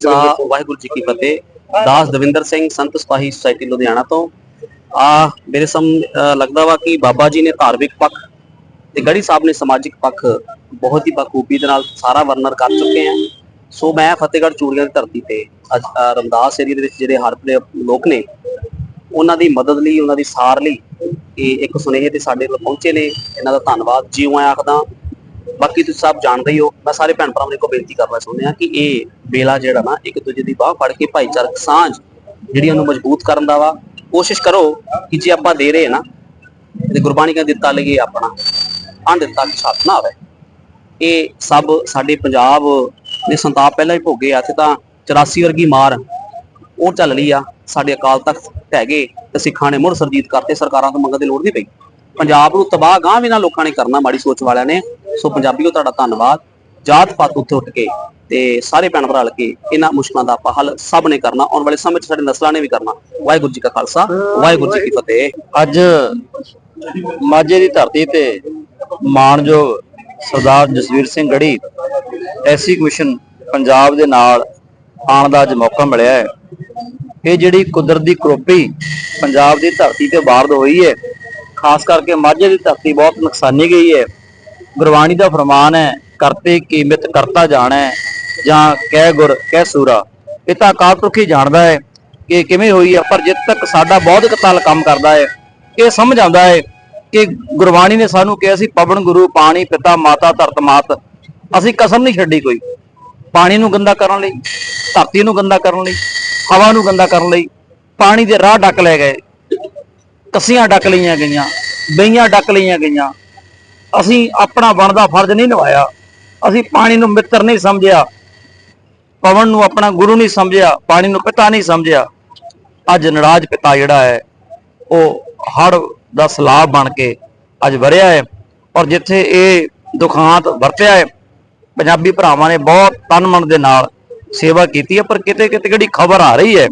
ਖਾਲਸਾ ਵਾਹਿਗੁਰੂ ਜੀ ਕੀ ਫਤਿਹ। ਦਾਸ ਦਵਿੰਦਰ ਸਿੰਘ, ਸੰਤ ਸਪਾਹੀ society Ludhiana ਤੋਂ। ਆ ਮੇਰੇ ਸਮ ਲੱਗਦਾ ਵਾ ਕਿ ਬਾਬਾ ਜੀ ਨੇ ਧਾਰਮਿਕ ਪੱਖ ਤੇ ਗੜੀ ਸਾਹਿਬ ਨੇ ਸਮਾਜਿਕ ਪੱਖ ਬਹੁਤ ਹੀ ਬਖੂਬੀ ਦੇ ਨਾਲ ਸਾਰਾ ਵਰਨਰ ਕਰ ਚੁੱਕੇ ਆ। ਸੋ ਮੈਂ ਫਤਿਹਗੜ੍ਹ ਚੂੜੀਆਂ ਦੀ ਧਰਤੀ ਤੇ ਅੱਜ ਰਮਦਾਸ ਏਰੀਆ ਦੇ ਵਿੱਚ ਜਿਹੜੇ ਹਰ ਪਲੇ ਲੋਕ ਨੇ, ਉਹਨਾਂ ਦੀ ਮਦਦ ਲਈ, ਉਹਨਾਂ ਦੀ ਸਾਰ ਲਈ ਇਹ ਇੱਕ ਸੁਨੇਹੇ ਤੇ ਸਾਡੇ ਕੋਲ ਪਹੁੰਚੇ ਨੇ। ਇਹਨਾਂ ਦਾ ਧੰਨਵਾਦ। ਜਿਉਂ ਮੈਂ ਆਖਦਾ ਬਾਕੀ ਤੁਸੀਂ ਸਭ ਜਾਣਦੇ ਹੀ ਹੋ, ਮੈਂ ਸਾਰੇ ਭੈਣ ਭਰਾਵਾਂ ਨੂੰ ਇੱਕੋ ਬੇਨਤੀ ਕਰਨਾ ਚਾਹੁੰਦੇ ਹਾਂ ਕਿ ਇਹ ਬੇਲਾ ਜਿਹੜਾ ਨਾ, ਇੱਕ ਦੂਜੇ ਦੀ ਬਾਹ ਫੜ ਕੇ ਭਾਈਚਾਰਕ ਸਾਂਝ ਜਿਹੜੀ ਉਹਨੂੰ ਮਜ਼ਬੂਤ ਕਰਨ ਦਾ ਵਾ, ਕੋਸ਼ਿਸ਼ ਕਰੋ ਕਿ ਜੇ ਆਪਾਂ ਦੇ ਰਹੇ ਹਾਂ ਨਾ, ਤੇ ਗੁਰਬਾਣੀ ਕਹਿੰਦੀ ਦਿੱਤਾ ਲਈਏ ਆਪਣਾ ਆਂ ਦਿੱਤਾ ਕਿ ਛੱਤ ਨਾ ਆਵੇ। ਇਹ ਸਭ ਸਾਡੇ ਪੰਜਾਬ ਦੇ ਸੰਤਾਪ ਪਹਿਲਾਂ ਹੀ ਭੋਗੇ ਆ ਤੇ ਤਾਂ 84 ਵਰਗੀ ਮਾਰ ਉਹ ਚੱਲ ਲਈ ਆ, ਸਾਡੇ ਅਕਾਲ ਤਖਤ ਢਹਿ ਗਏ ਤੇ ਸਿੱਖਾਂ ਨੇ ਮੁੜ ਸਰਜੀਤ ਕਰਤੇ, ਸਰਕਾਰਾਂ ਤੋਂ ਮੰਗਣ ਦੀ ਲੋੜ ਨਹੀਂ ਪਈ। ਪੰਜਾਬ ਨੂੰ ਤਬਾਹ ਗਾਂ ਵੀ ਨਾ ਲੋਕਾਂ ਨੇ ਕਰਨਾ, ਮਾੜੀ ਸੋਚ ਵਾਲਿਆਂ ਨੇ। ਸੋ ਪੰਜਾਬੀਓ, ਤੁਹਾਡਾ ਧੰਨਵਾਦ। ਜਾਤ ਪਾਤ ਉੱਤੇ ਉੱਠ ਕੇ ਤੇ ਸਾਰੇ ਭੈਣ ਭਰਾ ਰਲ ਕੇ ਇਹਨਾਂ ਮੁਸ਼ਕਲਾਂ ਦਾ ਆਪਾਂ ਹੱਲ ਸਭ ਨੇ ਕਰਨਾ, ਆਉਣ ਵਾਲੇ ਸਮੇਂ 'ਚ ਸਾਡੇ ਨਸਲਾਂ ਨੇ ਵੀ ਕਰਨਾ। ਵਾਹਿਗੁਰੂ ਜੀ ਕਾ ਖਾਲਸਾ, ਵਾਹਿਗੁਰੂ ਜੀ ਕੀ ਫਤਿਹ। ਅੱਜ ਮਾਝੇ ਦੀ ਧਰਤੀ ਤੇ ਮਾਣਯੋਗ ਸਰਦਾਰ ਜਸਵੀਰ ਸਿੰਘ ਗੜੀ ਐਸੀ ਕਮਿਸ਼ਨ ਪੰਜਾਬ ਦੇ ਨਾਲ ਆਉਣ ਦਾ ਅੱਜ ਮੌਕਾ ਮਿਲਿਆ ਹੈ। ਇਹ ਜਿਹੜੀ ਕੁਦਰਤੀ ਕਰੋਪੀ ਪੰਜਾਬ ਦੀ ਧਰਤੀ ਤੇ ਵਾਰਦ ਹੋਈ ਹੈ, ਖਾਸ ਕਰਕੇ ਮਾਝੇ ਦੀ ਧਰਤੀ ਬਹੁਤ ਨੁਕਸਾਨੀ ਗਈ ਹੈ। ਗੁਰਬਾਣੀ ਦਾ ਫਰਮਾਨ ਹੈ, ਕਰਤੇ ਕੀਮਤ ਕਰਤਾ ਜਾਣਾ ਹੈ ਜਾਂ ਕਹਿ ਗੁਰ, ਕਹਿ ਸੂਰਾ। ਇਹ ਤਾਂ ਅਕਾਲ ਪੁਰਖ ਹੀ ਜਾਣਦਾ ਹੈ ਕਿ ਕਿਵੇਂ ਹੋਈ ਹੈ ਪਰ ਜਿੱਦ ਤੱਕ ਸਾਡਾ ਬੌਧਿਕ ਤਲ ਕੰਮ ਕਰਦਾ ਹੈ। ਇਹ ਸਮਝ ਆਉਂਦਾ ਹੈ ਕਿ ਗੁਰਬਾਣੀ ਨੇ ਸਾਨੂੰ ਕਿਹਾ ਸੀ, ਪਵਨ ਗੁਰੂ, ਪਾਣੀ, ਪਿਤਾ, ਮਾਤਾ, ਧਰਤ, ਮਾਤ। ਅਸੀਂ ਕਸਮ ਨਹੀਂ ਛੱਡੀ ਕੋਈ। ਪਾਣੀ ਨੂੰ ਗੰਦਾ ਕਰਨ ਲਈ, ਧਰਤੀ ਨੂੰ ਗੰਦਾ ਕਰਨ ਲਈ, ਹਵਾ ਨੂੰ ਗੰਦਾ ਕਰਨ ਲਈ, ਪਾਣੀ ਦੇ ਰਾਹ ਡੱਕ ਲੈ ਗਏ। ਕੱਸੀਆਂ ਡੱਕ ਲਈਆਂ ਗਈਆਂ, ਬਈਆਂ ਡੱਕ ਲਈਆਂ ਗਈਆਂ। ਅਸੀਂ ਆਪਣਾ ਬਣਦਾ ਫਰਜ਼ ਨਹੀਂ ਨਿਭਾਇਆ। ਅਸੀਂ ਪਾਣੀ ਨੂੰ ਮਿੱਤਰ ਨਹੀਂ ਸਮਝਿਆ। ਪਵਨ ਨੂੰ ਆਪਣਾ ਗੁਰੂ ਨਹੀਂ ਸਮਝਿਆ। ਪਾਣੀ ਨੂੰ ਪਿਤਾ ਨਹੀਂ ਸਮਝਿਆ। ਅੱਜ ਨਰਾਜ ਪਿਤਾ ਜਿਹੜਾ ਹੈ, ਉਹ ਹੜ ਦਾ ਸਲਾਬ ਬਣ ਕੇ ਅੱਜ ਵਰਿਆ ਹੈ ਔਰ ਜਿੱਥੇ ਇਹ ਦੁਖਾਂਤ ਵਰਤਿਆ ਹੈ, ਪੰਜਾਬੀ ਭਰਾਵਾਂ ਨੇ ਬਹੁਤ ਤਨ ਮਨ ਦੇ ਨਾਲ ਸੇਵਾ ਕੀਤੀ ਹੈ, ਪਰ ਕਿਤੇ ਕਿਤੇ ਜਿਹੜੀ ਖਬਰ ਆ ਰਹੀ ਹੈ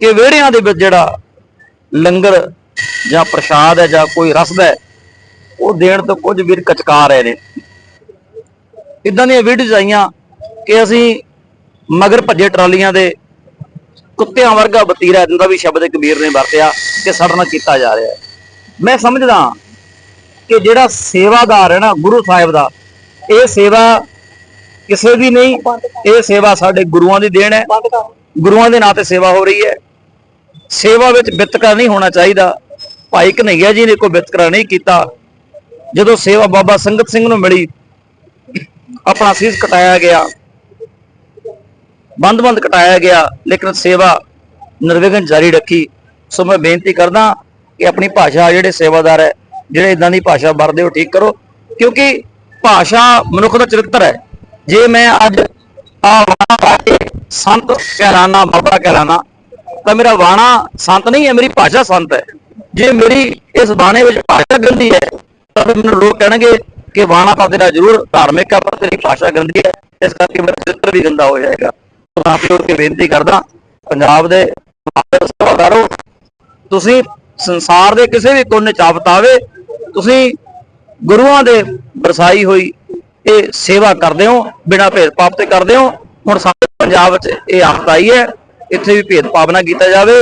ਕਿ ਵਿਹੜਿਆਂ ਦੇ ਵਿੱਚ ਜਿਹੜਾ ਲੰਗਰ ਜਾਂ ਪ੍ਰਸ਼ਾਦ ਹੈ ਜਾਂ ਕੋਈ ਰਸਦ ਹੈ ਉਹ ਦੇਣ ਤੋਂ ਕੁਝ ਵੀਰ ਕਚਕਾ ਰਹੇ ਨੇ। ਇਦਾਂ ਦੀਆਂ ਵੀਡੀਓਜ਼ ਆਈਆਂ ਕਿ ਅਸੀਂ ਮਗਰ ਭੱਜੇ ਟਰਾਲੀਆਂ ਦੇ ਕੁੱਤਿਆਂ ਵਰਗਾ ਬਤੀਰਾ ਦਿੰਦਾ ਵੀ ਸ਼ਬਦ ਕਬੀਰ ਨੇ ਵਰਤਿਆ ਕਿ ਸਾਡੇ ਨਾਲ ਕੀਤਾ ਜਾ ਰਿਹਾ ਹੈ। ਮੈਂ ਸਮਝਦਾ ਕਿ ਜਿਹੜਾ ਸੇਵਾਦਾਰ ਹੈ ਨਾ, ਗੁਰੂ ਸਾਹਿਬ ਦਾ, ਇਹ ਸੇਵਾ ਕਿਸੇ ਦੀ ਨਹੀਂ, ਇਹ ਸੇਵਾ ਸਾਡੇ ਗੁਰੂਆਂ ਦੀ ਦੇਣ ਹੈ। ਗੁਰੂਆਂ ਦੇ ਨਾਂ ਤੇ ਸੇਵਾ ਹੋ ਰਹੀ ਹੈ। ਸੇਵਾ ਵਿੱਚ ਵਿਤਕਰਾ ਨਹੀਂ ਹੋਣਾ ਚਾਹੀਦਾ। ਭਾਈ ਕਨਈਆ ਜੀ ਨੇ ਕੋਈ ਵਿਤਕਰਾ ਨਹੀਂ ਕੀਤਾ। ਜਦੋਂ ਸੇਵਾ ਬਾਬਾ ਸੰਗਤ ਸਿੰਘ ਨੂੰ ਮਿਲੀ, ਆਪਣਾ ਸੀਸ ਕਟਾਇਆ ਗਿਆ। ਬੰਦ-ਬੰਦ ਕਟਾਇਆ ਗਿਆ, ਲੇਕਿਨ ਸੇਵਾ ਨਿਰਵਿਘਨ ਜਾਰੀ ਰੱਖੀ। ਸੋ ਮੈਂ ਬੇਨਤੀ ਕਰਦਾ ਕਿ ਆਪਣੀ ਭਾਸ਼ਾ ਜਿਹੜੇ ਸੇਵਾਦਾਰ ਹੈ, ਜਿਹੜੇ ਇਦਾਂ ਦੀ ਭਾਸ਼ਾ ਵਰਦੇ ਹੋ, ਠੀਕ ਕਰੋ। ਕਿਉਂਕਿ ਭਾਸ਼ਾ ਮਨੁੱਖ ਦਾ ਚਰਿੱਤਰ ਹੈ। ਜੇ ਮੈਂ ਅੱਜ ਆ ਵਾਣਾ ਪਾ ਕੇ ਸੰਤ ਕਹਿਲਾਨਾ ਬਾਬਾ ਕਹਿਲਾਨਾ ਤਾਂ ਮੇਰਾ ਵਾਣਾ ਸੰਤ ਨਹੀਂ ਹੈ, ਮੇਰੀ ਭਾਸ਼ਾ ਸੰਤ ਹੈ। ਜੇ ਮੇਰੀ ਇਸ ਬਾਣੇ ਵਿੱਚ ਭਾਸ਼ਾ ਗੰਦੀ ਹੈ ਤਾਂ ਫਿਰ ਮੈਨੂੰ ਲੋਕ ਕਹਿਣਗੇ ਕਿ ਬਾਣਾ ਤਾਂ ਤੇਰਾ ਜ਼ਰੂਰ ਧਾਰਮਿਕ ਹੈ ਪਰ ਤੇਰੀ ਭਾਸ਼ਾ ਗੰਦੀ ਹੈ, ਇਸ ਕਰਕੇ ਮੇਰਾ ਚਰਿੱਤਰ ਵੀ ਗੰਦਾ ਹੋ ਜਾਏਗਾ। ਤਾਂ ਆਪ ਕੇ ਬੇਨਤੀ ਕਰਦਾ, ਪੰਜਾਬ ਦੇ ਸੇਵਾਦਾਰੋ ਤੁਸੀਂ ਸੰਸਾਰ ਦੇ ਕਿਸੇ ਵੀ ਕੋਨੇ ਚ ਆਫਤ ਤੁਸੀਂ ਗੁਰੂਆਂ ਦੇ ਵਰਸਾਈ ਹੋਈ ਇਹ ਸੇਵਾ ਕਰਦੇ ਹੋ, ਬਿਨਾਂ ਭੇਦਭਾਵ ਤੇ ਕਰਦੇ ਹੋ, ਹੁਣ ਸਾਡੇ ਪੰਜਾਬ ਵਿੱਚ ਇਹ ਆਫਤ ਆਈ ਹੈ, ਇੱਥੇ ਵੀ ਭੇਦਭਾਵ ਨਾ ਕੀਤਾ ਜਾਵੇ।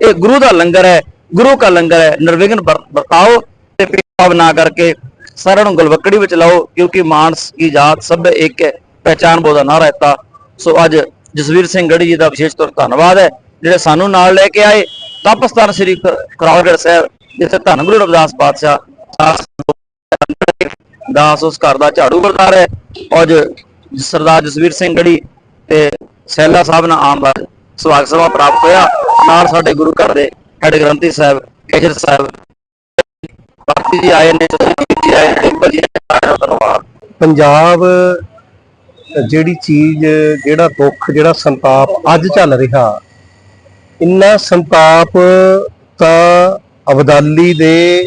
ਇਹ ਗੁਰੂ ਦਾ ਲੰਗਰ ਹੈ, ਗੁਰੂ ਦਾ ਲੰਗਰ ਹੈ, ਨਿਰਵਿਘਨ ਵਰਤਾਓ। ਤੇ ਭੇਦਭਾਵ ਨਾ ਕਰਕੇ ਸਾਰਿਆਂ ਨੂੰ ਗਲਵੱਕੜੀ ਵਿੱਚ ਲਾਓ, ਕਿਉਂਕਿ ਮਾਨਸ ਕੀ ਜਾਤ ਸਭ ਇੱਕ ਹੈ ਪਹਿਚਾਨ ਬੋਦਾ ਨਾ ਰਹਤਾ। ਸੋ ਅੱਜ ਜਸਵੀਰ ਸਿੰਘ ਗੜੀ ਜੀ ਦਾ ਵਿਸ਼ੇਸ਼ ਤੌਰ ਧੰਨਵਾਦ ਹੈ। ਜਿਹੜੇ ਸਾਨੂੰ ਨਾਲ ਲੈ ਕੇ ਆਏ, ਤਪਸਤਾਨ ਸ੍ਰੀ ਕਰਾਲਗੜ੍ਹ ਸਾਹਿਬ, ਜਿੱਥੇ ਧੰਨ ਗੁਰੂ ਰਵਿਦਾਸ ਪਾਤਸ਼ਾਹ ਦਾਸ ਉਸ ਘਰ ਦਾ ਝਾੜੂ ਵਰਦਾਰ ਹੈ। ਔਰ ਸਰਦਾਰ ਜਸਵੀਰ ਸਿੰਘ ਗੜੀ ਤੇ ਸੈਲਾ ਸਾਹਿਬ ਨਾਲ ਆਉਣ ਦਾ ਸਵਾਗਤ ਸਭਾ ਪ੍ਰਾਪਤ ਹੋਇਆ। ਨਾਲ ਸਾਡੇ ਗੁਰੂ ਘਰ ਦੇ ਹੈਡ ਗ੍ਰੰਥੀ ਸਾਹਿਬ ਕੇਜਰ ਸਾਹਿਬ ਬਾਕੀ ਜੀ ਆਏ ਨੇ ਜੀ ਆਏ ਨੇ ਟਿੰਪਲ ਜੀ ਧੰਨਵਾਦ ਪੰਜਾਬ, ਜਿਹੜੀ ਚੀਜ਼, ਜਿਹੜਾ ਦੁੱਖ, ਜਿਹੜਾ ਸੰਤਾਪ ਅੱਜ ਚੱਲ ਰਿਹਾ, ਇੰਨਾ ਸੰਤਾਪ ਤਾਂ ਅਬਦਾਲੀ ਦੇ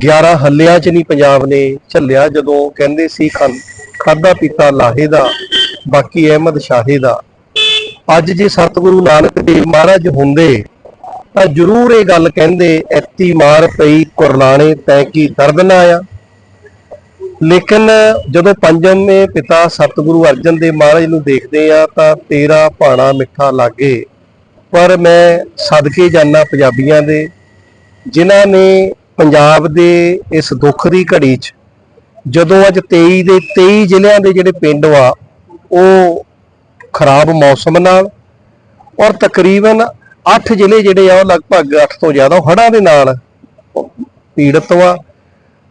11 ਹੱਲਿਆਂ ਚ ਨਹੀਂ ਪੰਜਾਬ ਨੇ ਝੱਲਿਆ, ਜਦੋਂ ਕਹਿੰਦੇ ਸੀ ਖਾਦਾ ਪੀਤਾ ਲਾਹੇ ਦਾ, ਬਾਕੀ ਅਹਿਮਦ ਸ਼ਾਹੇ ਦਾ। ਅੱਜ ਜੇ ਸਤਿਗੁਰੂ ਨਾਨਕ ਦੇਵ ਮਹਾਰਾਜ ਹੁੰਦੇ ਤਾਂ ਜ਼ਰੂਰ ਇਹ ਗੱਲ ਕਹਿੰਦੇ, ਐਤੀ ਮਾਰ ਪਈ ਕੁਰਲਾਣੇ ਤੈ ਕੀ ਦਰਦ ਨਾ ਆ ਲੇਕਿਨ ਜਦੋਂ ਪੰਜਵੇਂ ਪਿਤਾ ਸਤਿਗੁਰੂ ਅਰਜਨ ਦੇਵ ਮਹਾਰਾਜ ਨੂੰ ਦੇਖਦੇ ਆ ਤਾਂ ਤੇਰਾ ਭਾਣਾ ਮਿੱਠਾ ਲਾਗੇ। ਪਰ ਮੈਂ ਸਦਕੇ ਜਾਣਾ ਪੰਜਾਬੀਆਂ ਦੇ, ਜਿਨ੍ਹਾਂ ਨੇ ਪੰਜਾਬ ਦੇ ਇਸ ਦੁੱਖ ਦੀ ਘੜੀ 'ਚ ਜਦੋਂ ਅੱਜ 23 ਦੇ 23 ਜ਼ਿਲ੍ਹਿਆਂ ਦੇ ਜਿਹੜੇ ਪਿੰਡ ਆ, ਉਹ ਖਰਾਬ ਮੌਸਮ ਨਾਲ ਔਰ ਤਕਰੀਬਨ 8 ਜ਼ਿਲ੍ਹੇ ਜਿਹੜੇ ਆ, ਉਹ ਲਗਭਗ 8 ਤੋਂ ਜ਼ਿਆਦਾ ਹੜ੍ਹਾਂ ਦੇ ਨਾਲ ਪੀੜਤ ਵਾ।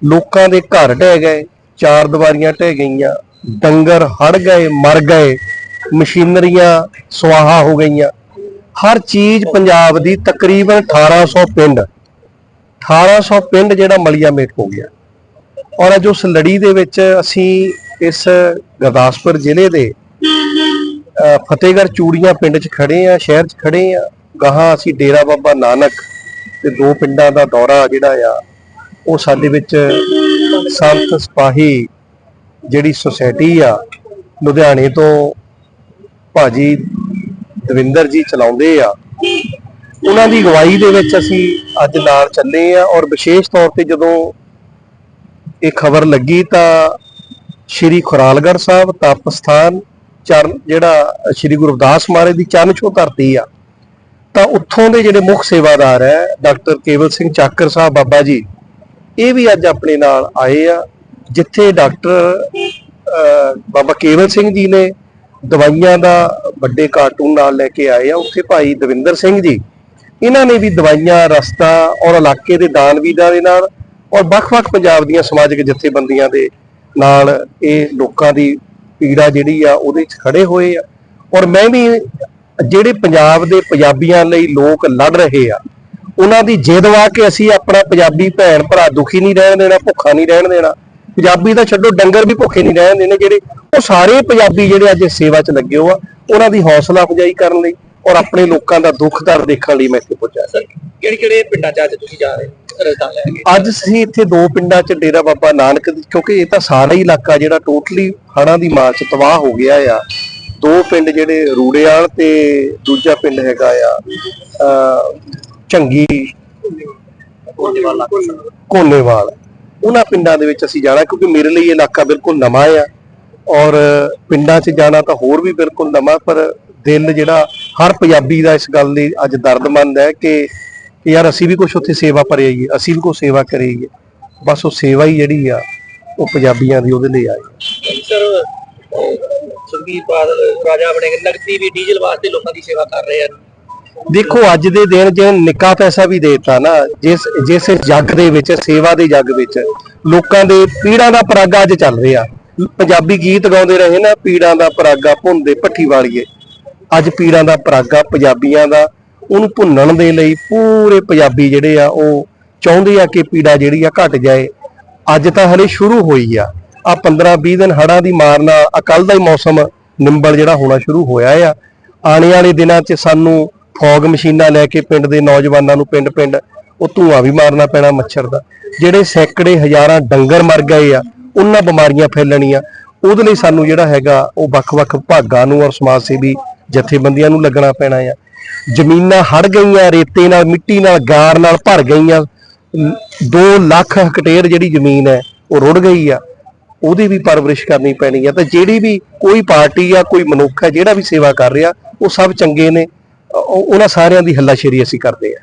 ਲੋਕਾਂ ਦੇ ਘਰ ਢਹਿ ਗਏ, ਚਾਰ ਦੀਵਾਰੀਆਂ ਢਹਿ ਗਈਆਂ, ਡੰਗਰ ਹੜ ਗਏ, ਮਰ ਗਏ, ਮਸ਼ੀਨਰੀਆਂ ਸੁਆਹਾ ਹੋ ਗਈਆਂ। ਹਰ ਚੀਜ਼ ਪੰਜਾਬ ਦੀ ਤਕਰੀਬਨ 1800 ਪਿੰਡ 1800 ਪਿੰਡ ਜਿਹੜਾ ਮਲੀਆ ਮੇਟ ਹੋ ਗਿਆ। ਔਰ ਅੱਜ ਉਸ ਲੜੀ ਦੇ ਵਿੱਚ ਅਸੀਂ ਇਸ ਗੁਰਦਾਸਪੁਰ ਜ਼ਿਲ੍ਹੇ ਦੇ ਫਤਿਹਗੜ੍ਹ ਚੂੜੀਆਂ ਪਿੰਡ 'ਚ ਖੜੇ ਆ ਸ਼ਹਿਰ 'ਚ ਖੜੇ ਆ ਗਾਹਾਂ ਅਸੀਂ ਡੇਰਾ ਬਾਬਾ ਨਾਨਕ ਤੇ ਦੋ ਪਿੰਡਾਂ ਦਾ ਦੌਰਾ ਜਿਹੜਾ ਆ, ਉਹ ਸਾਡੇ ਵਿੱਚ ਸੰਤ ਸਿਪਾਹੀ ਜਿਹੜੀ ਸੁਸਾਇਟੀ ਆ, ਲੁਧਿਆਣੇ ਤੋਂ ਭਾਜੀ ਦਵਿੰਦਰ ਜੀ ਚਲਾਉਂਦੇ ਆ। ਉਹਨਾਂ ਦੀ ਅਗਵਾਈ ਦੇ ਵਿੱਚ ਅਸੀਂ ਅੱਜ ਨਾਲ ਚੱਲੇ ਆ ਔਰ ਵਿਸ਼ੇਸ਼ ਤੌਰ ਤੇ ਜਦੋਂ ਇਹ ਖਬਰ ਲੱਗੀ ਤਾਂ ਸ਼੍ਰੀ ਖੁਰਾਲਗੜ੍ਹ ਸਾਹਿਬ ਤਪ ਸਥਾਨ, ਚਰਨ ਜਿਹੜਾ ਸ਼੍ਰੀ ਗੁਰੂ ਰਵਿਦਾਸ ਮਹਾਰਾਜ ਦੀ ਚਰਨ ਛੋਹ ਧਰਤੀ ਆ ਤਾਂ ਉੱਥੋਂ ਦੇ ਜਿਹੜੇ ਮੁੱਖ ਸੇਵਾਦਾਰ ਹੈ, ਡਾਕਟਰ ਕੇਵਲ ਸਿੰਘ ਚਾਕਰ ਸਾਹਿਬ ਬਾਬਾ ਜੀ, ਇਹ ਵੀ ਅੱਜ ਆਪਣੇ ਨਾਲ ਆਏ ਆ, ਜਿੱਥੇ ਡਾਕਟਰ ਬਾਬਾ ਕੇਵਲ ਸਿੰਘ ਜੀ ਨੇ ਦਵਾਈਆਂ ਦਾ ਵੱਡੇ ਕਾਰਟੂਨ ਨਾਲ ਲੈ ਕੇ ਆਏ ਆ, ਉੱਥੇ ਭਾਈ ਦਵਿੰਦਰ ਸਿੰਘ ਜੀ, ਇਹਨਾਂ ਨੇ ਵੀ ਦਵਾਈਆਂ, ਰਸਤਾ ਔਰ ਇਲਾਕੇ ਦੇ ਦਾਨਵੀਰਾਂ ਦੇ ਨਾਲ ਔਰ ਵੱਖ-ਵੱਖ ਪੰਜਾਬ ਦੀਆਂ ਸਮਾਜਿਕ ਜਥੇਬੰਦੀਆਂ ਦੇ ਨਾਲ ਇਹ ਲੋਕਾਂ ਦੀ ਪੀੜਾ ਜਿਹੜੀ ਆ, ਉਹਦੇ 'ਚ ਖੜੇ ਹੋਏ ਆ। ਔਰ ਮੈਂ ਵੀ ਜਿਹੜੇ ਪੰਜਾਬ ਦੇ ਪੰਜਾਬੀਆਂ ਲਈ ਲੋਕ ਲੜ ਰਹੇ ਆ ਉਹਨਾਂ ਦੀ ਜਿੱਦ ਵਾ ਕਿ ਅਸੀਂ ਆਪਣਾ ਪੰਜਾਬੀ ਭੈਣ ਭਰਾ ਦੁਖੀ ਨਹੀਂ ਰਹਿਣ ਦੇਣਾ ਭੁੱਖਾ ਨਹੀਂ ਰਹਿਣ ਦੇਣਾ। ਪੰਜਾਬੀ ਦਾ ਛੱਡੋ ਡੰਗਰ ਵੀ ਭੁੱਖੇ ਨਹੀਂ ਰਹਿਣ ਦੇਣੇ ਜਿਹੜੇ। ਉਹ ਸਾਰੇ ਪੰਜਾਬੀ ਜਿਹੜੇ ਅੱਜ ਸੇਵਾ 'ਚ ਲੱਗੇ ਹੋ ਆ ਉਹਨਾਂ ਦੀ ਹੌਸਲਾ ਅਫਜ਼ਾਈ ਕਰਨ ਲਈ ਔਰ ਆਪਣੇ ਲੋਕਾਂ ਦਾ ਦੁੱਖ ਦਰਦ ਦੇਖਣ ਲਈ ਮੈਂ ਇੱਥੇ ਪਹੁੰਚਿਆ ਸਰ। ਕਿਹੜੇ ਕਿਹੜੇ ਪਿੰਡਾਂ 'ਚ ਅੱਜ ਤੁਸੀਂ ਜਾ ਰਹੇ ਅੱਜ ਅਸੀਂ ਇੱਥੇ ਦੋ ਪਿੰਡਾਂ 'ਚ ਡੇਰਾ ਬਾਬਾ ਨਾਨਕ ਕਿਉਂਕਿ ਇਹ ਤਾਂ ਸਾਰਾ ਹੀ ਇਲਾਕਾ ਜਿਹੜਾ ਟੋਟਲੀ ਹੜ੍ਹਾਂ ਦੀ ਮਾਰ 'ਚ ਤਬਾਹ ਹੋ ਗਿਆ ਆ। ਦੋ ਪਿੰਡ ਜਿਹੜੇ ਰੂੜੇਆਲ ਤੇ ਦੂਜਾ ਪਿੰਡ ਹੈਗਾ ਆ ਅਹ, ਝੰਗੀ ਉਹਨਾਂ ਪਿੰਡਾਂ ਦੇ ਵਿੱਚ ਅਸੀਂ ਜਾਣਾ ਕਿਉਂਕਿ ਮੇਰੇ ਲਈ ਇਹ ਇਲਾਕਾ ਬਿਲਕੁਲ ਨਵਾਂ ਆ ਔਰ ਪਿੰਡਾਂ 'ਚ ਜਾਣਾ ਤਾਂ ਹੋਰ ਵੀ ਬਿਲਕੁਲ ਨਵਾਂ ਪਰ ਦਿਲ ਜਿਹੜਾ ਹਰ ਪੰਜਾਬੀ ਦਾ ਇਸ ਗੱਲ ਲਈ ਅੱਜ ਦਰਦਮੰਦ ਹੈ ਕਿ ਯਾਰ ਅਸੀਂ ਵੀ ਕੁਝ ਉੱਥੇ ਸੇਵਾ ਭਰਿਆਈਏ ਅਸੀਂ ਵੀ ਕੋਈ ਸੇਵਾ ਕਰੀਏ ਬਸ ਉਹ ਸੇਵਾ ਹੀ ਜਿਹੜੀ ਆ ਉਹ ਪੰਜਾਬੀਆਂ ਦੀ ਉਹਦੇ ਲਈ ਆਈ। ਸਰ ਸੁਖਬੀਰ ਬਾਦਲ ਰਾਜਾ ਬਣੇ ਨਗਦੀ ਵੀ ਡੀਜ਼ਲ ਵਾਸਤੇ ਲੋਕਾਂ ਦੀ ਸੇਵਾ ਕਰ ਰਹੇ ਆ ਦੇਖੋ, ਅੱਜ ਦੇ ਦਿਨ ਜੇ ਨਿੱਕਾ ਪੈਸਾ ਵੀ ਦੇਤਾ ਨਾ, ਜਿਸ ਜਿਸ ਜੱਗ ਦੇ ਵਿੱਚ, ਸੇਵਾ ਦੇ ਜੱਗ ਵਿੱਚ ਲੋਕਾਂ ਦੇ ਪੀੜਾਂ ਦਾ ਪਰਾਗਾ ਅੱਜ ਚੱਲ ਰਿਹਾ। ਪੰਜਾਬੀ ਗੀਤ ਗਾਉਂਦੇ ਰਹੇ ਨਾ, ਪੀੜਾਂ ਦਾ ਪਰਾਗਾ ਭੁੰਦੇ ਭੱਠੀ ਵਾਲੀਏ। ਅੱਜ ਪੀੜਾਂ ਦਾ ਪਰਾਗਾ ਪੰਜਾਬੀਆਂ ਦਾ, ਉਹਨੂੰ ਭੁੰਨਣ ਦੇ ਲਈ ਪੂਰੇ ਪੰਜਾਬੀ ਜਿਹੜੇ ਆ, ਉਹ ਚਾਹੁੰਦੇ ਆ ਕਿ ਪੀੜਾ ਜਿਹੜੀ ਆ ਘਟ ਜਾਏ। ਅੱਜ ਤਾਂ ਹਲੇ ਸ਼ੁਰੂ ਹੋਈ ਆ। ਆ 15 20 ਦਿਨ ਹੜਾਂ ਦੀ ਮਾਰ ਨਾਲ ਅਕਲ ਦਾ ਹੀ ਮੌਸਮ ਨਿੰਬਲ ਜਿਹੜਾ ਹੋਣਾ ਸ਼ੁਰੂ ਹੋਇਆ ਆ। ਆਉਣੇ ਵਾਲੇ ਦਿਨਾਂ 'ਚ ਸਾਨੂੰ ਫੌਗ ਮਸ਼ੀਨਾਂ ਲੈ ਕੇ ਪਿੰਡ ਦੇ ਨੌਜਵਾਨਾਂ ਨੂੰ ਪਿੰਡ-ਪਿੰਡ ਉਹ ਧੂਆਂ ਵੀ ਮਾਰਨਾ ਪੈਣਾ ਮੱਛਰ ਦਾ। ਜਿਹੜੇ ਸੈਂਕੜੇ ਹਜ਼ਾਰਾਂ ਡੰਗਰ ਮਰ ਗਏ ਆ, ਉਹਨਾਂ ਬਿਮਾਰੀਆਂ ਫੈਲਣੀਆਂ, ਉਹਦੇ ਲਈ ਸਾਨੂੰ ਜਿਹੜਾ ਹੈਗਾ ਉਹ ਵੱਖ-ਵੱਖ ਭਾਗਾਂ ਨੂੰ ਔਰ ਸਮਾਜ ਸੇਵੀ ਜਥੇਬੰਦੀਆਂ ਨੂੰ ਲੱਗਣਾ ਪੈਣਾ ਆ। ਜ਼ਮੀਨਾਂ ਹੜ ਗਈਆਂ, ਰੇਤੇ ਨਾਲ, ਮਿੱਟੀ ਨਾਲ, ਗਾਰ ਨਾਲ ਭਰ ਗਈਆਂ। 2 ਲੱਖ ਹੈਕਟੇਅਰ ਜਿਹੜੀ ਜ਼ਮੀਨ ਹੈ, ਉਹ ਰੁੜ ਗਈ ਆ। ਉਹਦੀ ਵੀ ਪਰਵਰਿਸ਼ ਕਰਨੀ ਪੈਣੀ ਹੈ ਤਾਂ ਜਿਹੜੀ ਵੀ ਕੋਈ ਪਾਰਟੀ ਆ, ਕੋਈ ਮਨੁੱਖ ਹੈ ਜਿਹੜਾ ਵੀ ਸੇਵਾ ਕਰ ਰਿਹਾ, ਉਹ ਸਭ ਚੰਗੇ ਨੇ। ਉਹਨਾਂ ਸਾਰਿਆਂ ਦੀ ਹੱਲਾਸ਼ੇਰੀ ਅਸੀਂ ਕਰਦੇ ਆ।